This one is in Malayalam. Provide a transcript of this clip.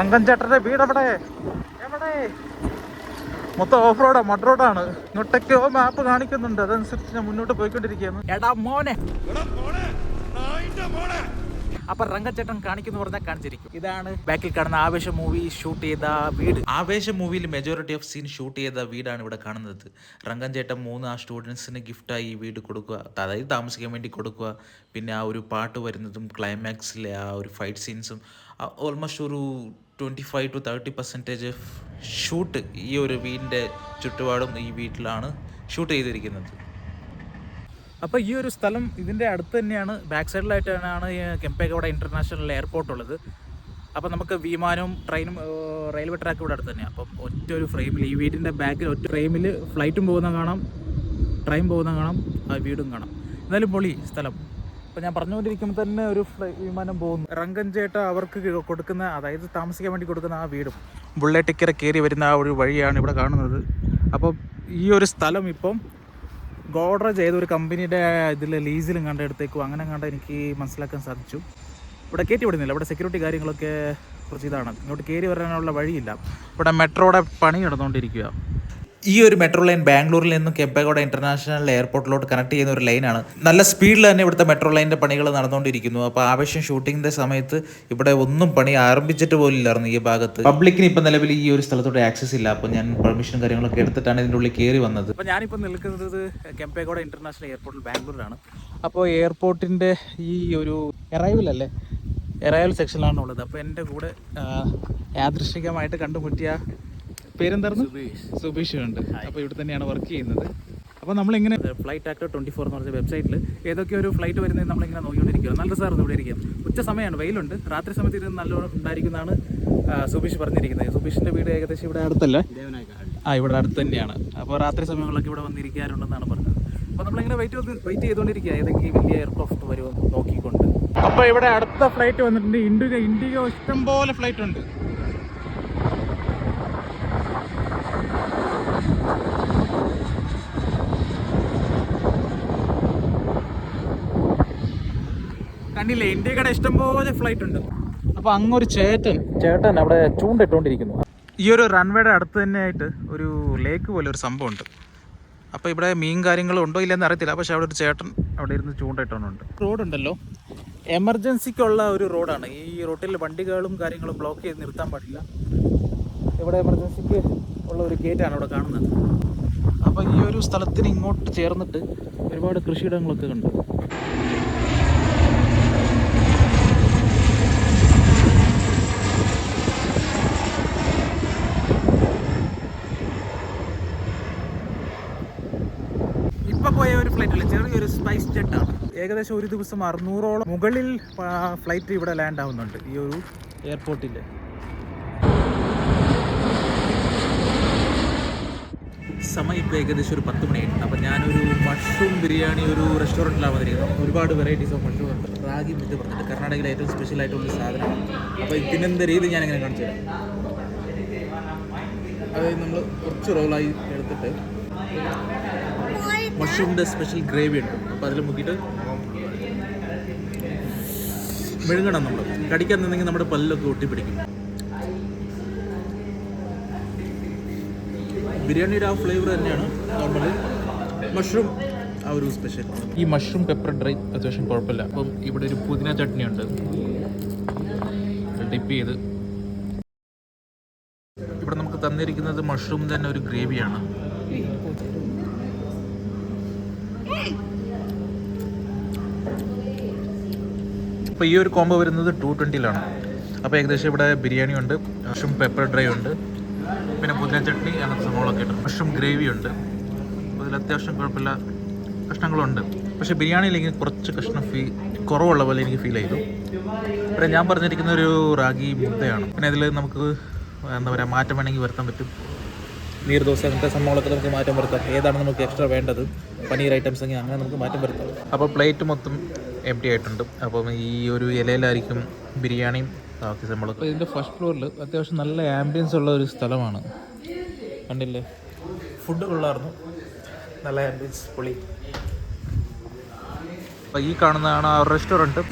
തങ്കഞ്ചേട്ടന്റെ വീട് എവിടെ? എവിടെ? മൊത്തം ഓഫ് റോഡാ മഡ് റോഡാണ് ഇങ്ങോട്ടൊക്കെയോ മാപ്പ് കാണിക്കുന്നുണ്ട്. അതനുസരിച്ച് ഞാൻ മുന്നോട്ട് പോയിക്കൊണ്ടിരിക്കുകയാണ്. എടാ മോനെ. അപ്പൊ രംഗച്ചേട്ടൻ കാണിക്കുന്നു പറഞ്ഞാൽ കാണിച്ചിരിക്കും. ഇതാണ് ബാക്കിൽ കാണുന്ന ആവേശ മൂവി ഷൂട്ട് ചെയ്ത വീട്. ആവേശ മൂവിയിൽ മെജോറിറ്റി ഓഫ് സീൻ ഷൂട്ട് ചെയ്ത വീടാണ് ഇവിടെ കാണുന്നത്. രംഗഞ്ചേട്ടൻ ചേട്ടൻ മൂന്ന് ആ സ്റ്റുഡൻസിന് ഗിഫ്റ്റായി ഈ വീട് കൊടുക്കുക. അതായത് താമസിക്കാൻ വേണ്ടി കൊടുക്കുക. പിന്നെ ആ ഒരു പാട്ട് വരുന്നതും ക്ലൈമാക്സിലെ ആ ഒരു ഫൈറ്റ് സീൻസും ഓൾമോസ്റ്റ് ഒരു twenty five to thirty percentage shoot ഈ ഒരു വീടിന്റെ ചുറ്റുപാടും ഈ വീട്ടിലാണ് ഷൂട്ട് ചെയ്തിരിക്കുന്നത്. അപ്പോൾ ഈ ഒരു സ്ഥലം ഇതിന്റെ അടുത്ത് തന്നെയാണ് ബാക്ക് സൈഡിലായിട്ട് തന്നെയാണ് കെമ്പേഗൗഡ ഇന്റർനാഷണൽ എയർപോർട്ട് ഉള്ളത്. അപ്പോൾ നമുക്ക് വിമാനവും ട്രെയിനും റെയിൽവേ ട്രാക്ക് ഇവിടെ അടുത്ത് തന്നെയാണ് അപ്പം ഒറ്റ ഒരു ഫ്രെയിമിൽ ഈ വീടിന്റെ ബാക്കിൽ ഒറ്റ ഫ്രെയിമിൽ ഫ്ലൈറ്റും പോകുന്ന കാണാം ട്രെയിൻ പോകുന്ന കാണാം ആ വീടും കാണാം. എന്നാലും പൊളി സ്ഥലം. അപ്പോൾ ഞാൻ പറഞ്ഞുകൊണ്ടിരിക്കുമ്പോൾ തന്നെ ഒരു വിമാനം പോകുന്നു. റങ്കഞ്ചേട്ട അവർക്ക് കൊടുക്കുന്ന അതായത് താമസിക്കാൻ വേണ്ടി കൊടുക്കുന്ന ആ വീടും. ബുള്ളറ്റ് ഇക്കര കയറി വരുന്ന ആ ഒരു വഴിയാണ് ഇവിടെ കാണുന്നത്. അപ്പോൾ ഈ ഒരു സ്ഥലം ഇപ്പം ഗോഡ്രേജ് ഒരു കമ്പനിയുടെ ഇതിൽ ലീസിലും കണ്ടെടുത്തേക്കും. അങ്ങനെ കണ്ട എനിക്ക് മനസ്സിലാക്കാൻ സാധിച്ചു. ഇവിടെ കയറ്റി വിടുന്നില്ല. ഇവിടെ സെക്യൂരിറ്റി കാര്യങ്ങളൊക്കെ കുറച്ച് ഇതാണ്. ഇങ്ങോട്ട് കയറി വരാനുള്ള വഴിയില്ല. ഇവിടെ മെട്രോയുടെ പണി നടന്നുകൊണ്ടിരിക്കുക ഈ ഒരു മെട്രോ ലൈൻ ബാംഗ്ലൂരിൽ നിന്നും കെമ്പേഗോഡ ഇന്റർനാഷണൽ എയർപോർട്ടിലോട്ട് കണക്ട് ചെയ്യുന്ന ഒരു ലൈനാണ് നല്ല സ്പീഡിൽ തന്നെ ഇവിടുത്തെ മെട്രോ ലൈനിന്റെ പണികൾ നടന്നുകൊണ്ടിരിക്കുന്നു. അപ്പോൾ ആവശ്യം ഷൂട്ടിങ്ങിന്റെ സമയത്ത് ഇവിടെ ഒന്നും പണി ആരംഭിച്ചിട്ട് പോലില്ലായിരുന്നു ഈ ഭാഗത്ത്. പബ്ലിക്കിന് ഇപ്പം നിലവിൽ ഈ ഒരു സ്ഥലത്തോട്ട് ആക്സസ് ഇല്ല. അപ്പോൾ ഞാൻ പെർമിഷൻ കാര്യങ്ങളൊക്കെ എടുത്തിട്ടാണ് ഇതിന്റെ ഉള്ളിൽ കയറി വന്നത്. അപ്പോൾ ഞാനിപ്പോൾ നിൽക്കുന്നത് കെമ്പേഗോഡ ഇന്റർനാഷണൽ എയർപോർട്ടിൽ ബാംഗ്ലൂരിലാണ്. അപ്പോൾ എയർപോർട്ടിന്റെ ഈ ഒരു എറൈവൽ അല്ലേ? എറൈവൽ സെക്ഷനിലാണുള്ളത് അപ്പോൾ എന്റെ കൂടെ യാദൃശികമായിട്ട് കണ്ടുമുട്ടിയ പേരെന്തായിരുന്നു? സുബീഷ്. ഉണ്ട്. അപ്പോൾ ഇവിടെ തന്നെയാണ് വർക്ക് ചെയ്യുന്നത്. അപ്പോൾ നമ്മളിങ്ങനെ ഫ്ലൈറ്റ് ആക്ടർ ട്വന്റി ഫോർ എന്ന് പറഞ്ഞ വെബ്സൈറ്റിൽ ഏതൊക്കെ ഒരു ഫ്ലൈറ്റ് വരുന്നത് നമ്മളിങ്ങനെ നോക്കിക്കൊണ്ടിരിക്കുക നല്ല സാർ ഇവിടെ ഇരിക്കാം ഉച്ച സമയമാണ് വെയിലുണ്ട്. രാത്രി സമയത്ത് ഇത് നല്ല ഉണ്ടായിരിക്കുന്നതാണ് സുബീഷ് പറഞ്ഞിരിക്കുന്നത്. സുബീഷിന്റെ വീട് ഏകദേശം ഇവിടെ അടുത്തല്ലേ? ആ ഇവിടെ അടുത്ത് തന്നെയാണ്. അപ്പോൾ രാത്രി സമയങ്ങളിലൊക്കെ ഇവിടെ വന്നിരിക്കാറുണ്ടെന്നാണ് പറഞ്ഞത്. അപ്പോൾ നമ്മളിങ്ങനെ വെയിറ്റ് വെയിറ്റ് ചെയ്തുകൊണ്ടിരിക്കുക ഏതെങ്കിലും വലിയ എയർക്രാഫ്റ്റ് വരുമോ നോക്കിക്കൊണ്ട്. അപ്പോൾ ഇവിടെ അടുത്ത ഫ്ലൈറ്റ് വന്നിട്ടുണ്ട്. ഇൻഡിഗോ ഇൻഡിഗോ ഇഷ്ടംപോലെ ഫ്ലൈറ്റ് ഉണ്ട്. കണ്ടില്ലേ ഇന്ത്യയുടെ ഇഷ്ടംപോലെ ഫ്ലൈറ്റ് ഉണ്ട്. അപ്പോൾ അങ്ങൊരു ചേട്ടൻ. ചേട്ടൻ അവിടെ ചൂണ്ടിട്ടുകൊണ്ടിരിക്കുന്നു ഈ ഒരു റൺവേയുടെ അടുത്ത് തന്നെയായിട്ട് ഒരു ലേക്ക് പോലെ ഒരു സംഭവം ഉണ്ട് അപ്പോൾ ഇവിടെ മീൻ കാര്യങ്ങളും ഉണ്ടോ ഇല്ലെന്ന് അറിയത്തില്ല. പക്ഷേ അവിടെ ഒരു ചേട്ടൻ അവിടെ ഇരുന്ന് റോഡ് ഉണ്ടല്ലോ. എമർജൻസിക്കുള്ള ഒരു റോഡാണ് ഈ റോട്ടിൽ വണ്ടികളും കാര്യങ്ങളും ബ്ലോക്ക് ചെയ്ത് നിർത്താൻ പാടില്ല. ഇവിടെ എമർജൻസിക്ക് ഉള്ള ഒരു ഗേറ്റാണ് അവിടെ കാണുന്നത്. അപ്പോൾ ഈ ഒരു സ്ഥലത്തിന് ഇങ്ങോട്ട് ചേർന്നിട്ട് ഒരുപാട് കൃഷിയിടങ്ങളൊക്കെ ഉണ്ട് ഇപ്പോൾ ഒരു ചെറിയൊരു സ്പൈസ് ഏകദേശം ഒരു ദിവസം അറുന്നൂറോളം മുകളിൽ ഫ്ലൈറ്റ് ഇവിടെ ലാൻഡ് ആവുന്നുണ്ട്. ഈ ഒരു എയർപോർട്ടിൽ സമയം ഇപ്പോൾ ഏകദേശം ഒരു പത്ത് മണിയായിട്ടുണ്ട് അപ്പോൾ ഞാനൊരു മഷ്റൂം ബിരിയാണി ഒരു റെസ്റ്റോറന്റിലാണ് വന്നിരിക്കുന്നത്. ഒരുപാട് വെറൈറ്റീസ് ഓഫ് മഷ്റൂം ഉണ്ട്. റാഗി മുദ്ദ പറഞ്ഞിട്ട് കർണാടകയിലെ ഏറ്റവും സ്പെഷ്യൽ ആയിട്ടുള്ള സാധനം അപ്പോൾ ഇതിനെന്ത രീതി ഞാൻ എങ്ങനെ കാണിച്ചു തരാം. അതായത് നമ്മൾ കുറച്ച് റോളായി എടുത്തിട്ട് മഷ്റൂമിന്റെ സ്പെഷ്യൽ ഗ്രേവി ഉണ്ട്. അപ്പോൾ അതിൽ മുക്കിയിട്ട് മെഴുകണം നമ്മൾ കടിക്കാൻ നിന്നെങ്കിൽ നമ്മുടെ പല്ലൊക്കെ ഒട്ടിപ്പിടിക്കും. ബിരിയാണിയുടെ ആ ഫ്ലേവർ തന്നെയാണ് നോർമലി മഷ്റൂം ആ ഒരു സ്പെഷ്യൽ ഈ മഷ്റൂം പെപ്പർ ഡ്രൈ അത്യാവശ്യം കുഴപ്പമില്ല. അപ്പം ഇവിടെ ഒരു പുതിന ചട്നി ഉണ്ട്. ഡിപ്പ് ചെയ്ത്. ഇവിടെ നമുക്ക് തന്നിരിക്കുന്നത് മഷ്റൂം തന്നെ ഒരു ഗ്രേവിയാണ് അപ്പോൾ ഈ ഒരു കോംബോ വരുന്നത് ടു ട്വന്റിയിലാണ് അപ്പോൾ ഏകദേശം ഇവിടെ ബിരിയാണി ഉണ്ട് മഷ്റൂം പെപ്പർ ഡ്രൈ ഉണ്ട്. പിന്നെ പുതിന ചട്നി അങ്ങനത്തെ സംഭവങ്ങളൊക്കെ ഉണ്ട് മഷ്റൂം ഗ്രേവി ഉണ്ട്. ഇതിൽ അത്യാവശ്യം കുഴപ്പമില്ല. കഷ്ണങ്ങളുണ്ട് പക്ഷേ ബിരിയാണിയിൽ എനിക്ക് കുറച്ച് കഷ്ണം ഫീ കുറവുള്ള പോലെ എനിക്ക് ഫീൽ ചെയ്തു. പിന്നെ ഞാൻ പറഞ്ഞിരിക്കുന്ന ഒരു റാഗി മുദ്ദയാണ് പിന്നെ ഇതിൽ നമുക്ക് എന്താ പറയുക മാറ്റം വേണമെങ്കിൽ വരുത്താൻ പറ്റും. നീർദോശ അങ്ങനത്തെ സംഭവങ്ങളൊക്കെ നമുക്ക് മാറ്റം വരുത്താം. ഏതാണ് നമുക്ക് എക്സ്ട്രാ വേണ്ടത്? പനീർ ഐറ്റംസ് എങ്കിൽ അങ്ങനെ നമുക്ക് മാറ്റം വരുത്താം. അപ്പോൾ പ്ലേറ്റ് മൊത്തം എം ആയിട്ടുണ്ട്. അപ്പം ഈ ഒരു ഇലയിലായിരിക്കും ബിരിയാണിയും സംഭവങ്ങളൊക്കെ ഇതിന്റെ ഫസ്റ്റ് ഫ്ലോറിൽ അത്യാവശ്യം നല്ല ആംബിയൻസ് ഉള്ള ഒരു സ്ഥലമാണ്. കണ്ടില്ലേ? ഫുഡ് കൊള്ളായിരുന്നു നല്ല ആംബിയൻസ് പൊളി. അപ്പൊ ഈ കാണുന്നതാണ് ആ റെസ്റ്റോറന്റ്